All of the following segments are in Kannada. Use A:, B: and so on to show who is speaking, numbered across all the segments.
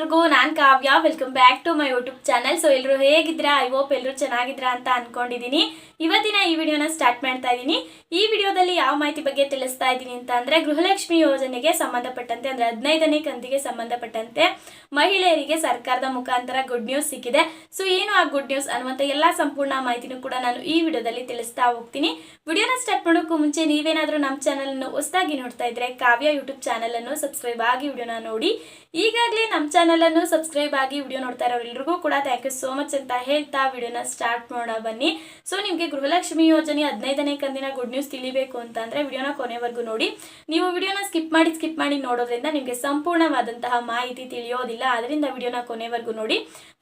A: ಎಲ್ರಿಗೂ ನಾನು Kavya. Welcome back to my YouTube channel so ಎಲ್ಲರೂ ಹೇಗಿದ್ರಾ ಐ ಹೋಪ್ ಎಲ್ಲರೂ ಚೆನ್ನಾಗಿದ್ರ ಅಂತ ಅನ್ಕೊಂಡಿದೀನಿ. ಇವತ್ತಿನ ಈ ವಿಡಿಯೋನ ಸ್ಟಾರ್ಟ್ ಮಾಡ್ತಾ ಇದ್ದೀನಿ ಈ ವಿಡಿಯೋದಲ್ಲಿ ಯಾವ ಮಾಹಿತಿ ಬಗ್ಗೆ ತಿಳಿಸ್ತಾ ಇದ್ದೀನಿ ಅಂತ ಅಂದ್ರೆ, ಗೃಹಲಕ್ಷ್ಮಿ ಯೋಜನೆಗೆ ಸಂಬಂಧಪಟ್ಟಂತೆ ಅಂದ್ರೆ, ಹದಿನೈದನೇ ಕಂತಿಗೆ ಸಂಬಂಧಪಟ್ಟಂತೆ ಮಹಿಳೆಯರಿಗೆ ಸರ್ಕಾರದ ಮುಖಾಂತರ ಗುಡ್ ನ್ಯೂಸ್ ಸಿಕ್ಕಿದೆ. ಸೊ ಏನು ಆ ಗುಡ್ ನ್ಯೂಸ್ ಅನ್ನುವಂಥ ಎಲ್ಲ ಸಂಪೂರ್ಣ ಮಾಹಿತಿನೂ ಕೂಡ ನಾನು ಈ ವಿಡಿಯೋದಲ್ಲಿ ತಿಳಿಸ್ತಾ ಹೋಗ್ತೀನಿ. ವಿಡಿಯೋನ ಸ್ಟಾರ್ಟ್ ಮಾಡೋಕ್ಕೂ ಮುಂಚೆ ನೀವೇನಾದರೂ ನಮ್ಮ ಚಾನಲ್ ಅನ್ನು ಹೊಸದಾಗಿ ನೋಡ್ತಾ ಇದ್ರೆ, ಕಾವ್ಯ ಯೂಟ್ಯೂಬ್ ಚಾನಲ್ ಅನ್ನು ಸಬ್ಸ್ಕ್ರೈಬ್ ಆಗಿ ವಿಡಿಯೋನ ನೋಡಿ. ಈಗಾಗಲೇ ನಮ್ಮ ಚಾನಲ್ ಅನ್ನು ಸಬ್ಸ್ಕ್ರೈಬ್ ಆಗಿ ವಿಡಿಯೋ ನೋಡ್ತಾ ಇರೋರೆಲ್ರಿಗೂ ಕೂಡ ಥ್ಯಾಂಕ್ ಯು ಸೋ ಮಚ್ ಅಂತ ಹೇಳ್ತಾ ವಿಡಿಯೋನ ಸ್ಟಾರ್ಟ್ ಮಾಡೋಣ ಬನ್ನಿ. ಸೊ ನಿಮಗೆ ಗೃಹಲಕ್ಷ್ಮಿ ಯೋಜನೆ ಹದಿನೈದನೇ ಕಂದಿನ ಗುಡ್ ನ್ಯೂಸ್ ತಿಳಿಬೇಕು ಅಂತ ಅಂದ್ರೆ ವಿಡಿಯೋನ ಕೊನೆವರೆಗೂ ನೋಡಿ. ನೀವು ವಿಡಿಯೋನ ಸ್ಕಿಪ್ ಮಾಡಿ ಸ್ಕಿಪ್ ಮಾಡಿ ನೋಡೋದ್ರಿಂದ ನಿಮಗೆ ಸಂಪೂರ್ಣವಾದಂತಹ ಮಾಹಿತಿ ತಿಳಿಯೋದಿಲ್ಲ. ಅದರಿಂದ ವಿಡಿಯೋನ ಕೊನೆವರೆಗೂ ನೋಡಿ.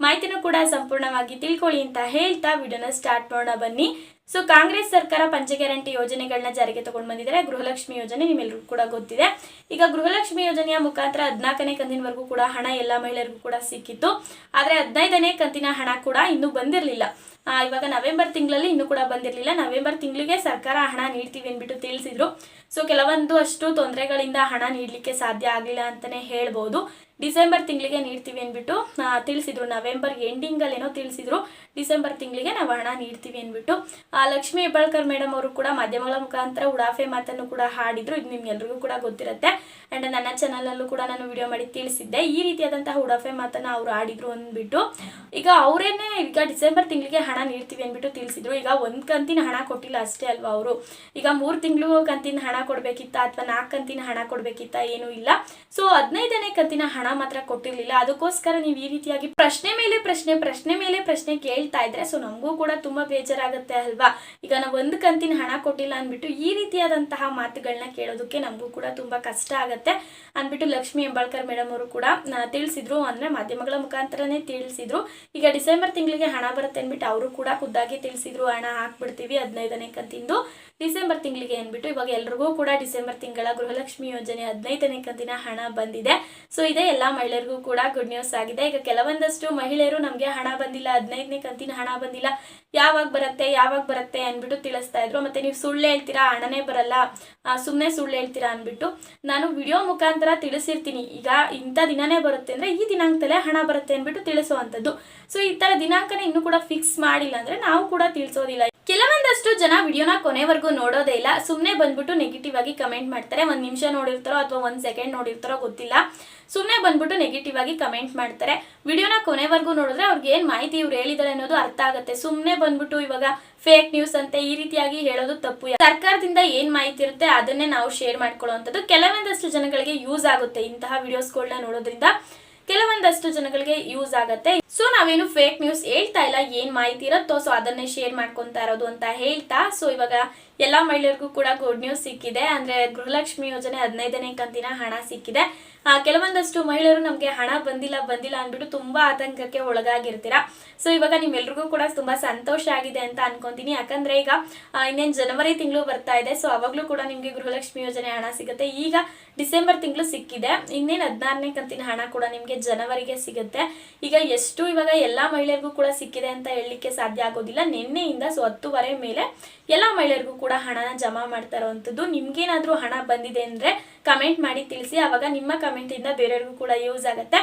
A: ಮಾಹಿತಿನೂ ಕೂಡ ಸಂಪೂರ್ಣವಾಗಿ ತಿಳ್ಕೊಳ್ಳಿ ಅಂತ ಹೇಳ್ತಾ ವಿಡಿಯೋನ ಸ್ಟಾರ್ಟ್ ಮಾಡೋಣ ಬನ್ನಿ. ಸೊ ಕಾಂಗ್ರೆಸ್ ಸರ್ಕಾರ ಪಂಚ ಗ್ಯಾರಂಟಿ ಯೋಜನೆಗಳನ್ನ ಜಾರಿಗೆ ತಗೊಂಡು ಬಂದಿದ್ದಾರೆ ಗೃಹಲಕ್ಷ್ಮಿ ಯೋಜನೆ ನಿಮ್ಮೆಲ್ಲರಿಗೂ ಕೂಡ ಗೊತ್ತಿದೆ. ಈಗ ಗೃಹಲಕ್ಷ್ಮಿ ಯೋಜನೆಯ ಮುಖಾಂತರ ಹದಿನಾಲ್ಕನೇ ಕಂತಿನವರೆಗೂ ಕೂಡ ಹಣ ಎಲ್ಲ ಮಹಿಳೆಯರಿಗೂ ಕೂಡ ಸಿಕ್ಕಿತ್ತು. ಆದರೆ ಹದಿನೈದನೇ ಕಂತಿನ ಹಣ ಕೂಡ ಇನ್ನೂ ಬಂದಿರಲಿಲ್ಲ. ಇವಾಗ ನವೆಂಬರ್ ತಿಂಗಳಲ್ಲಿ ಇನ್ನೂ ಕೂಡ ಬಂದಿರಲಿಲ್ಲ. ನವೆಂಬರ್ ತಿಂಗಳಿಗೆ ಸರ್ಕಾರ ಹಣ ನೀಡ್ತೀವಿ ಅಂದ್ಬಿಟ್ಟು ತಿಳಿಸಿದ್ರು. ಸೊ ಕೆಲವೊಂದು ಅಷ್ಟು ತೊಂದರೆಗಳಿಂದ ಹಣ ನೀಡಲಿಕ್ಕೆ ಸಾಧ್ಯ ಆಗಲಿಲ್ಲ ಅಂತಲೇ ಹೇಳ್ಬೋದು. ಡಿಸೆಂಬರ್ ತಿಂಗಳಿಗೆ ನೀಡ್ತೀವಿ ಅಂದ್ಬಿಟ್ಟು ತಿಳಿಸಿದ್ರು. ನವೆಂಬರ್ ಎಂಡಿಂಗಲ್ಲಿ ಏನೋ ತಿಳಿಸಿದ್ರು. ಡಿಸೆಂಬರ್ ತಿಂಗಳಿಗೆ ನಾವು ಹಣ ನೀಡ್ತೀವಿ ಅಂದ್ಬಿಟ್ಟು. ಲಕ್ಷ್ಮೀ ಹೆಬ್ಬಾಳ್ಕರ್ ಮೇಡಮ್ ಅವರು ಕೂಡ ಮಾಧ್ಯಮಗಳ ಮುಖಾಂತರ ಉಡಾಫೆ ಮಾತನ್ನು ಕೂಡ ಹಾಡಿದ್ರು. ಇದು ನಿಮ್ಗೆಲ್ರಿಗೂ ಕೂಡ ಗೊತ್ತಿರುತ್ತೆ. ಆ್ಯಂಡ್ ನನ್ನ ಚಾನಲಲ್ಲೂ ಕೂಡ ನಾನು ವಿಡಿಯೋ ಮಾಡಿ ತಿಳಿಸಿದ್ದೆ. ಈ ರೀತಿಯಾದಂತಹ ಉಡಾಫೆ ಮಾತನ್ನು ಅವರು ಆಡಿದ್ರು ಅಂದ್ಬಿಟ್ಟು. ಈಗ ಅವರೇನೆ ಈಗ ಡಿಸೆಂಬರ್ ತಿಂಗಳಿಗೆ ಹಣ ನೀಡ್ತೀವಿ ಅಂದ್ಬಿಟ್ಟು ತಿಳಿಸಿದ್ರು. ಈಗ ಒಂದು ಕಂತಿನ ಹಣ ಕೊಟ್ಟಿಲ್ಲ ಅಷ್ಟೇ ಅಲ್ವಾ ಅವರು? ಈಗ ಮೂರು ತಿಂಗಳು ಕಂತಿನ ಹಣ ಕೊಡಬೇಕಿತ್ತ ಅಥವಾ ನಾಲ್ಕು ಕಂತಿನ ಹಣ ಕೊಡಬೇಕಿತ್ತ ಏನೂ ಇಲ್ಲ. ಸೊ ಹದಿನೈದನೇ ಕಂತಿನ ಹಣ ಮಾತ್ರ ಕೊಟ್ಟಿರಲಿಲ್ಲ. ಅದಕ್ಕೋಸ್ಕರ ನೀವು ಈ ರೀತಿಯಾಗಿ ಪ್ರಶ್ನೆ ಮೇಲೆ ಪ್ರಶ್ನೆ ಪ್ರಶ್ನೆ ಮೇಲೆ ಪ್ರಶ್ನೆ ಕೇಳ್ತಾ ಇದ್ರೆ ಸೊ ನಮಗೂ ಕೂಡ ತುಂಬಾ ಬೇಜಾರಾಗುತ್ತೆ ಅಲ್ವಾ? ಈಗ ನಾವು ಒಂದು ಕಂತಿನ ಹಣ ಕೊಟ್ಟಿಲ್ಲ ಅಂದ್ಬಿಟ್ಟು ಈ ರೀತಿಯಾದಂತಹ ಮಾತುಗಳನ್ನ ಕೇಳೋದಕ್ಕೆ ನಮಗೂ ಕೂಡ ತುಂಬಾ ಕಷ್ಟ ಆಗುತ್ತೆ ಅಂದ್ಬಿಟ್ಟು ಲಕ್ಷ್ಮಿ ಹೆಂಬಾಳ್ಕರ್ ಮೇಡಮ್ ಅವರು ಕೂಡ ತಿಳಿಸಿದ್ರು. ಅಂದ್ರೆ ಮಾಧ್ಯಮಗಳ ಮುಖಾಂತರನೇ ತಿಳಿಸಿದ್ರು. ಈಗ ಡಿಸೆಂಬರ್ ತಿಂಗಳಿಗೆ ಹಣ ಬರುತ್ತೆ ಅಂದ್ಬಿಟ್ಟು ಅವರು ಕೂಡ ಖುದ್ದಾಗಿ ತಿಳಿಸಿದ್ರು, ಹಣ ಹಾಕ್ಬಿಡ್ತೀವಿ, ಹದಿನೈದನೇ ಕಂತಿಂದು ಡಿಸೆಂಬರ್ ತಿಂಗಳಿಗೆ ಅಂದ್ಬಿಟ್ಟು ಇವಾಗ ಎಲ್ರಿಗೂ ಕೂಡ ಡಿಸೆಂಬರ್ ತಿಂಗಳ ಗೃಹಲಕ್ಷ್ಮಿ ಯೋಜನೆ ಹದಿನೈದನೇ ಕಂತಿನ ಹಣ ಬಂದಿದೆ. ಸೊ ಇದೇ ಎಲ್ಲ ಮಹಿಳೆಯರಿಗೂ ಕೂಡ ಗುಡ್ ನ್ಯೂಸ್ ಆಗಿದೆ. ಈಗ ಕೆಲವೊಂದಷ್ಟು ಮಹಿಳೆಯರು ನಮಗೆ ಹಣ ಬಂದಿಲ್ಲ, ಹದಿನೈದನೇ ಕಂತಿನ ಹಣ ಬಂದಿಲ್ಲ, ಯಾವಾಗ ಬರುತ್ತೆ ಯಾವಾಗ ಬರುತ್ತೆ ಅಂದ್ಬಿಟ್ಟು ತಿಳಿಸ್ತಾ ಇದ್ರು. ಮತ್ತೆ ನೀವು ಸುಳ್ಳು ಹೇಳ್ತೀರಾ, ಹಣನೇ ಬರಲ್ಲ ಸುಮ್ಮನೆ ಸುಳ್ಳು ಹೇಳ್ತೀರಾ ಅಂದ್ಬಿಟ್ಟು ನಾನು ವಿಡಿಯೋ ಮುಖಾಂತರ ತಿಳಿಸಿರ್ತೀನಿ. ಈಗ ಇಂಥ ದಿನನೇ ಬರುತ್ತೆ ಅಂದ್ರೆ ಈ ದಿನಾಂಕದಲ್ಲೇ ಹಣ ಬರುತ್ತೆ ಅಂದ್ಬಿಟ್ಟು ತಿಳಿಸುವಂಥದ್ದು ಸೊ ಈ ತರ ದಿನಾಂಕನ ಇನ್ನೂ ಕೂಡ ಫಿಕ್ಸ್ ಮಾಡಿಲ್ಲ ಅಂದ್ರೆ ನಾವು ಕೂಡ ತಿಳಿಸೋದಿಲ್ಲ. ಕೆಲವೊಂದಷ್ಟು ಜನ ವಿಡಿಯೋನ ಕೊನೆವರೆಗೂ ನೋಡೋದೇ ಇಲ್ಲ. ಸುಮ್ಮನೆ ಬಂದ್ಬಿಟ್ಟು ನೆಗೆಟಿವ್ ಆಗಿ ಕಮೆಂಟ್ ಮಾಡ್ತಾರೆ. ಒಂದು ನಿಮಿಷ ನೋಡಿರ್ತಾರೋ ಅಥವಾ ಒಂದು ಸೆಕೆಂಡ್ ನೋಡಿರ್ತಾರೋ ಗೊತ್ತಿಲ್ಲ. ಸುಮ್ಮನೆ ಬಂದ್ಬಿಟ್ಟು ನೆಗೆಟಿವ್ ಆಗಿ ಕಮೆಂಟ್ ಮಾಡ್ತಾರೆ. ವಿಡಿಯೋನ ಕೊನೆವರೆಗೂ ನೋಡಿದ್ರೆ ಅವ್ರಿಗೆ ಏನು ಮಾಹಿತಿ ಇವ್ರು ಹೇಳಿದ್ದಾರೆ ಅನ್ನೋದು ಅರ್ಥ ಆಗುತ್ತೆ. ಸುಮ್ಮನೆ ಬಂದ್ಬಿಟ್ಟು ಇವಾಗ ಫೇಕ್ ನ್ಯೂಸ್ ಅಂತೆ ಈ ರೀತಿಯಾಗಿ ಹೇಳೋದು ತಪ್ಪು. ಸರ್ಕಾರದಿಂದ ಏನು ಮಾಹಿತಿ ಇರುತ್ತೆ ಅದನ್ನೇ ನಾವು ಶೇರ್ ಮಾಡ್ಕೊಳ್ಳುವಂಥದ್ದು ಕೆಲವೊಂದಷ್ಟು ಜನಗಳಿಗೆ ಯೂಸ್ ಆಗುತ್ತೆ ಇಂತಹ ವಿಡಿಯೋಸ್ಗಳನ್ನ ನೋಡೋದ್ರಿಂದ. ಕೆಲವೊಂದಷ್ಟು ಜನಗಳಿಗೆ ಯೂಸ್ ಆಗತ್ತೆ. ಸೊ ನಾವೇನು ಫೇಕ್ ನ್ಯೂಸ್ ಹೇಳ್ತಾ ಇಲ್ಲ, ಏನ್ ಮಾಹಿತಿ ಇರುತ್ತೋ ಸೊ ಅದನ್ನೇ ಶೇರ್ ಮಾಡ್ಕೊಂತಾ ಇರೋದು ಅಂತ ಹೇಳ್ತಾ ಸೊ ಇವಾಗ ಎಲ್ಲ ಮಹಿಳೆಯರಿಗೂ ಕೂಡ ಗುಡ್ ನ್ಯೂಸ್ ಸಿಕ್ಕಿದೆ. ಅಂದ್ರೆ ಗೃಹಲಕ್ಷ್ಮಿ ಯೋಜನೆ ಹದಿನೈದನೇ ಕಂತಿನ ಹಣ ಸಿಕ್ಕಿದೆ. ಕೆಲವೊಂದಷ್ಟು ಮಹಿಳೆಯರು ನಮಗೆ ಹಣ ಬಂದಿಲ್ಲ ಬಂದಿಲ್ಲ ಅಂದ್ಬಿಟ್ಟು ತುಂಬಾ ಆತಂಕಕ್ಕೆ ಒಳಗಾಗಿರ್ತೀರಾ. ಸೊ ಇವಾಗ ನಿಮ್ಮೆಲ್ರಿಗೂ ಕೂಡ ತುಂಬಾ ಸಂತೋಷ ಆಗಿದೆ ಅಂತ ಅನ್ಕೊಂತೀನಿ. ಯಾಕಂದ್ರೆ ಈಗ ಇನ್ನೇನ್ ಜನವರಿ ತಿಂಗಳು ಬರ್ತಾ ಇದೆ ಸೊ ಅವಾಗ್ಲೂ ಕೂಡ ನಿಮ್ಗೆ ಗೃಹಲಕ್ಷ್ಮಿ ಯೋಜನೆ ಹಣ ಸಿಗುತ್ತೆ. ಈಗ ಡಿಸೆಂಬರ್ ತಿಂಗಳು ಸಿಕ್ಕಿದೆ. ಇನ್ನೇನು ಹದಿನಾರನೇ ಕಂತಿನ ಹಣ ಕೂಡ ನಿಮಗೆ ಜನವರಿಗೆ ಸಿಗುತ್ತೆ. ಈಗ ಎಷ್ಟು ಇವಾಗ ಎಲ್ಲ ಮಹಿಳೆಯರಿಗೂ ಕೂಡ ಸಿಕ್ಕಿದೆ ಅಂತ ಹೇಳಲಿಕ್ಕೆ ಸಾಧ್ಯ ಆಗೋದಿಲ್ಲ. ನಿನ್ನೆಯಿಂದ ಸೊ ಹತ್ತುವರೆ ಮೇಲೆ ಎಲ್ಲ ಮಹಿಳೆಯರಿಗೂ ಕೂಡ ಹಣನ ಜಮಾ ಮಾಡ್ತಾ ಇರೋವಂಥದ್ದು ನಿಮ್ಗೇನಾದ್ರೂ ಹಣ ಬಂದಿದೆ ಅಂದರೆ ಕಮೆಂಟ್ ಮಾಡಿ ತಿಳಿಸಿ. ಆವಾಗ ನಿಮ್ಮ ಕಮೆಂಟಿಂದ ಬೇರೆಯವ್ರಿಗೂ ಕೂಡ ಯೂಸ್ ಆಗುತ್ತೆ.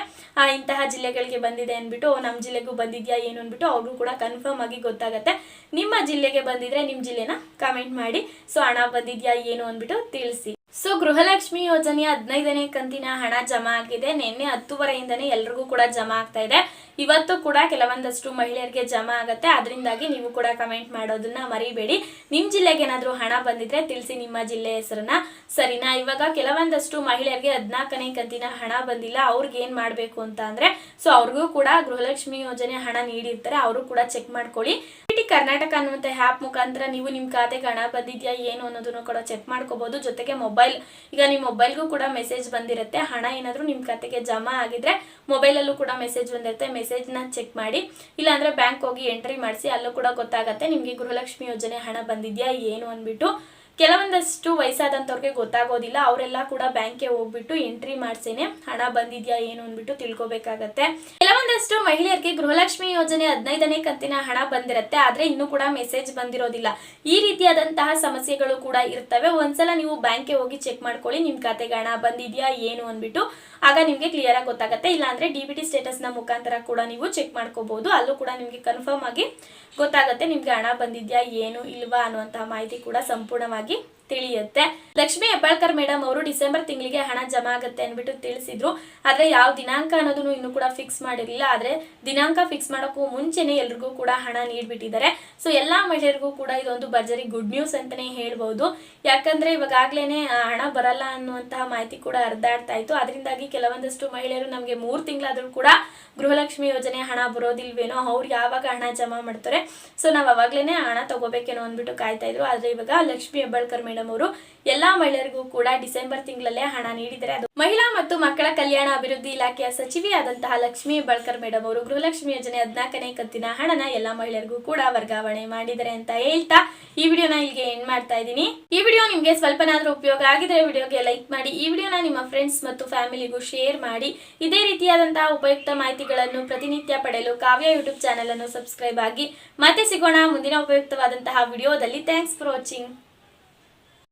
A: ಇಂತಹ ಜಿಲ್ಲೆಗಳಿಗೆ ಬಂದಿದೆ ಅಂದ್ಬಿಟ್ಟು ನಮ್ಮ ಜಿಲ್ಲೆಗೂ ಬಂದಿದೆಯಾ ಏನು ಅಂದ್ಬಿಟ್ಟು ಅವ್ರಿಗೂ ಕೂಡ ಕನ್ಫರ್ಮ್ ಆಗಿ ಗೊತ್ತಾಗುತ್ತೆ. ನಿಮ್ಮ ಜಿಲ್ಲೆಗೆ ಬಂದಿದ್ರೆ ನಿಮ್ಮ ಜಿಲ್ಲೆನ ಕಮೆಂಟ್ ಮಾಡಿ. ಸೊ, ಹಣ ಬಂದಿದ್ಯಾ ಏನು ಅಂದ್ಬಿಟ್ಟು ತಿಳಿಸಿ. ಸೊ ಗೃಹಲಕ್ಷ್ಮಿ ಯೋಜನೆಯ ಹದಿನೈದನೇ ಕಂತಿನ ಹಣ ಜಮಾ ಆಗಿದೆ. ನಿನ್ನೆ ಹತ್ತುವರೆಯಿಂದನೇ ಎಲ್ರಿಗೂ ಕೂಡ ಜಮಾ ಆಗ್ತಾ ಇದೆ. ಇವತ್ತು ಕೂಡ ಕೆಲವೊಂದಷ್ಟು ಮಹಿಳೆಯರಿಗೆ ಜಮಾ ಆಗುತ್ತೆ. ಅದರಿಂದಾಗಿ ನೀವು ಕೂಡ ಕಮೆಂಟ್ ಮಾಡೋದನ್ನ ಮರಿಬೇಡಿ. ನಿಮ್ಮ ಜಿಲ್ಲೆಗೆ ಏನಾದರೂ ಹಣ ಬಂದಿದ್ರೆ ತಿಳಿಸಿ ನಿಮ್ಮ ಜಿಲ್ಲೆ ಹೆಸರನ್ನ. ಸರಿನಾ? ಇವಾಗ ಕೆಲವೊಂದಷ್ಟು ಮಹಿಳೆಯರಿಗೆ ಹದಿನಾಲ್ಕನೇ ಕಂತಿನ ಹಣ ಬಂದಿಲ್ಲ. ಅವ್ರಿಗೆ ಏನು ಮಾಡಬೇಕು ಅಂತ ಅಂದ್ರೆ ಸೊ ಅವ್ರಿಗೂ ಕೂಡ ಗೃಹಲಕ್ಷ್ಮಿ ಯೋಜನೆ ಹಣ ನೀಡಿರ್ತಾರೆ. ಅವರು ಕೂಡ ಚೆಕ್ ಮಾಡ್ಕೊಳ್ಳಿ. ಕರ್ನಾಟಕ ಅನ್ನುವಂಥ ಆ್ಯಪ್ ಮುಖಾಂತರ ನೀವು ನಿಮ್ಮ ಖಾತೆಗೆ ಹಣ ಬಂದಿದೆಯಾ, ಏನು ಅನ್ನೋದನ್ನು ಕೂಡ ಚೆಕ್ ಮಾಡ್ಕೋಬೋದು. ಜೊತೆಗೆ ಮೊಬೈಲ್ ಈಗ ನಿಮ್ಮ ಮೊಬೈಲ್ಗೂ ಕೂಡ ಮೆಸೇಜ್ ಬಂದಿರುತ್ತೆ. ಹಣ ಏನಾದರೂ ನಿಮ್ಮ ಖಾತೆಗೆ ಜಮಾ ಆಗಿದ್ರೆ ಮೊಬೈಲಲ್ಲೂ ಕೂಡ ಮೆಸೇಜ್ ಬಂದಿರುತ್ತೆ. ಮೆಸೇಜ್ನ ಚೆಕ್ ಮಾಡಿ. ಇಲ್ಲಾಂದ್ರೆ ಬ್ಯಾಂಕ್ ಹೋಗಿ ಎಂಟ್ರಿ ಮಾಡಿಸಿ, ಅಲ್ಲೂ ಕೂಡ ಗೊತ್ತಾಗತ್ತೆ ನಿಮಗೆ ಗೃಹಲಕ್ಷ್ಮಿ ಯೋಜನೆ ಹಣ ಬಂದಿದೆಯಾ, ಏನು ಅಂದ್ಬಿಟ್ಟು ಕೆಲವೊಂದಷ್ಟು ವಯಸ್ಸಾದಂಥವ್ರಿಗೆ ಗೊತ್ತಾಗೋದಿಲ್ಲ, ಅವರೆಲ್ಲ ಕೂಡ ಬ್ಯಾಂಕ್ಗೆ ಹೋಗ್ಬಿಟ್ಟು ಎಂಟ್ರಿ ಮಾಡ್ಸೇನೆ. ಹಣ ಬಂದಿದ್ಯಾ ಏನು ಅಂದ್ಬಿಟ್ಟು ತಿಳ್ಕೊಬೇಕಾಗತ್ತೆ. ಕೆಲವೊಂದಷ್ಟು ಮಹಿಳೆಯರಿಗೆ ಗೃಹಲಕ್ಷ್ಮಿ ಯೋಜನೆ ಹದಿನೈದನೇ ಕಂತಿನ ಹಣ ಬಂದಿರತ್ತೆ, ಆದ್ರೆ ಇನ್ನೂ ಕೂಡ ಮೆಸೇಜ್ ಬಂದಿರೋದಿಲ್ಲ. ಈ ರೀತಿಯಾದಂತಹ ಸಮಸ್ಯೆಗಳು ಕೂಡ ಇರ್ತವೆ. ಒಂದ್ಸಲ ನೀವು ಬ್ಯಾಂಕ್ಗೆ ಹೋಗಿ ಚೆಕ್ ಮಾಡ್ಕೊಳ್ಳಿ ನಿಮ್ ಖಾತೆಗೆ ಹಣ ಬಂದಿದ್ಯಾ ಏನು ಅಂದ್ಬಿಟ್ಟು. ಆಗ ನಿಮಗೆ ಕ್ಲಿಯರ್ ಆಗಿ ಗೊತ್ತಾಗುತ್ತೆ. ಇಲ್ಲಾಂದ್ರೆ ಡಿ ಬಿ ಟಿ ಸ್ಟೇಟಸ್ನ ಮುಖಾಂತರ ಕೂಡ ನೀವು ಚೆಕ್ ಮಾಡ್ಕೋಬಹುದು ಅಲ್ಲೂ ಕೂಡ ನಿಮಗೆ ಕನ್ಫರ್ಮ್ ಆಗಿ ಗೊತ್ತಾಗುತ್ತೆ ನಿಮ್ಗೆ ಹಣ ಬಂದಿದ್ಯಾ ಏನು ಇಲ್ವಾ ಅನ್ನುವಂತಹ ಮಾಹಿತಿ ಕೂಡ ಸಂಪೂರ್ಣವಾಗಿ ಹಾಗಾಗಿ ತಿಳಿಯುತ್ತೆ. ಲಕ್ಷ್ಮಿ ಹೆಬ್ಬಾಳ್ಕರ್ ಮೇಡಮ್ ಅವರು ಡಿಸೆಂಬರ್ ತಿಂಗಳಿಗೆ ಹಣ ಜಮಾ ಆಗುತ್ತೆ ಅಂದ್ಬಿಟ್ಟು ತಿಳಿಸಿದ್ರು. ಆದ್ರೆ ಯಾವ ದಿನಾಂಕ ಅನ್ನೋದನ್ನು ಇನ್ನು ಕೂಡ ಫಿಕ್ಸ್ ಮಾಡಿರಲಿಲ್ಲ. ಆದ್ರೆ ದಿನಾಂಕ ಫಿಕ್ಸ್ ಮಾಡೋಕ್ಕೂ ಮುಂಚೆನೆ ಎಲ್ರಿಗೂ ಕೂಡ ಹಣ ನೀಡ್ಬಿಟ್ಟಿದ್ದಾರೆ. ಸೊ ಎಲ್ಲಾ ಮಹಿಳೆಯರಿಗೂ ಕೂಡ ಇದೊಂದು ಭರ್ಜರಿ ಗುಡ್ ನ್ಯೂಸ್ ಅಂತಾನೆ ಹೇಳ್ಬಹುದು ಯಾಕಂದ್ರೆ ಇವಾಗಲೇನೆ ಹಣ ಬರಲ್ಲ ಅನ್ನುವಂತಹ ಮಾಹಿತಿ ಕೂಡ ಹರಿದಾಡ್ತಾ ಇತ್ತು. ಅದರಿಂದಾಗಿ ಕೆಲವೊಂದಷ್ಟು ಮಹಿಳೆಯರು ನಮಗೆ ಮೂರು ತಿಂಗಳಾದ್ರೂ ಕೂಡ ಗೃಹಲಕ್ಷ್ಮಿ ಯೋಜನೆ ಹಣ ಬರೋದಿಲ್ವೇನೋ, ಅವ್ರು ಯಾವಾಗ ಹಣ ಜಮಾ ಮಾಡ್ತಾರೆ. ಸೊ ನಾವು ಅವಾಗ್ಲೇನೆ ಹಣ ತಗೋಬೇಕೇನೋ ಅಂದ್ಬಿಟ್ಟು ಕಾಯ್ತಾ ಇದ್ರು. ಆದ್ರೆ ಇವಾಗ ಲಕ್ಷ್ಮಿ ಹೆಬ್ಬಾಳ್ಕರ್ ಮೇಡಮ್ ಅವರು, ಎಲ್ಲಾ ಮಹಿಳೆಯರಿಗೂ ಕೂಡ ಡಿಸೆಂಬರ್ ತಿಂಗಳಲ್ಲೇ ಹಣ ನೀಡಿದ್ದಾರೆ ಅದು ಮಹಿಳಾ ಮತ್ತು ಮಕ್ಕಳ ಕಲ್ಯಾಣ ಅಭಿವೃದ್ಧಿ ಇಲಾಖೆಯ ಸಚಿವೆಯಾದಂತಹ ಲಕ್ಷ್ಮಿ ಬಳ್ಕರ್ ಮೇಡಮ್ ಅವರು ಗೃಹಲಕ್ಷ್ಮಿ ಯೋಜನೆ ಹದಿನಾಲ್ಕನೇ ಕತ್ತಿನ ಹಣನ ಎಲ್ಲಾ ಮಹಿಳೆಯರಿಗೂ ಕೂಡ ವರ್ಗಾವಣೆ ಮಾಡಿದರೆ ಅಂತ ಹೇಳ್ತಾ ಈ ವಿಡಿಯೋನ ಇಲ್ಲಿಗೆ ಎಂಡ್ ಮಾಡ್ತಾ ಇದ್ದೀನಿ. ಈ ವಿಡಿಯೋ ನಿಮಗೆ ಸ್ವಲ್ಪನಾದ್ರೂ ಉಪಯೋಗ ಆಗಿದ್ರೆ ವಿಡಿಯೋಗೆ ಲೈಕ್ ಮಾಡಿ, ಈ ವಿಡಿಯೋನ ನಿಮ್ಮ ಫ್ರೆಂಡ್ಸ್ ಮತ್ತು ಫ್ಯಾಮಿಲಿಗೂ ಶೇರ್ ಮಾಡಿ. ಇದೇ ರೀತಿಯಾದಂತಹ ಉಪಯುಕ್ತ ಮಾಹಿತಿಗಳನ್ನು ಪ್ರತಿನಿತ್ಯ ಪಡೆಯಲು ಕಾವ್ಯ ಯೂಟ್ಯೂಬ್ ಚಾನೆಲ್ ಅನ್ನು ಸಬ್ಸ್ಕ್ರೈಬ್ ಆಗಿ. ಮತ್ತೆ ಸಿಗೋಣ ಮುಂದಿನ ಉಪಯುಕ್ತವಾದಂತಹ ವಿಡಿಯೋದಲ್ಲಿ. Thanks for watching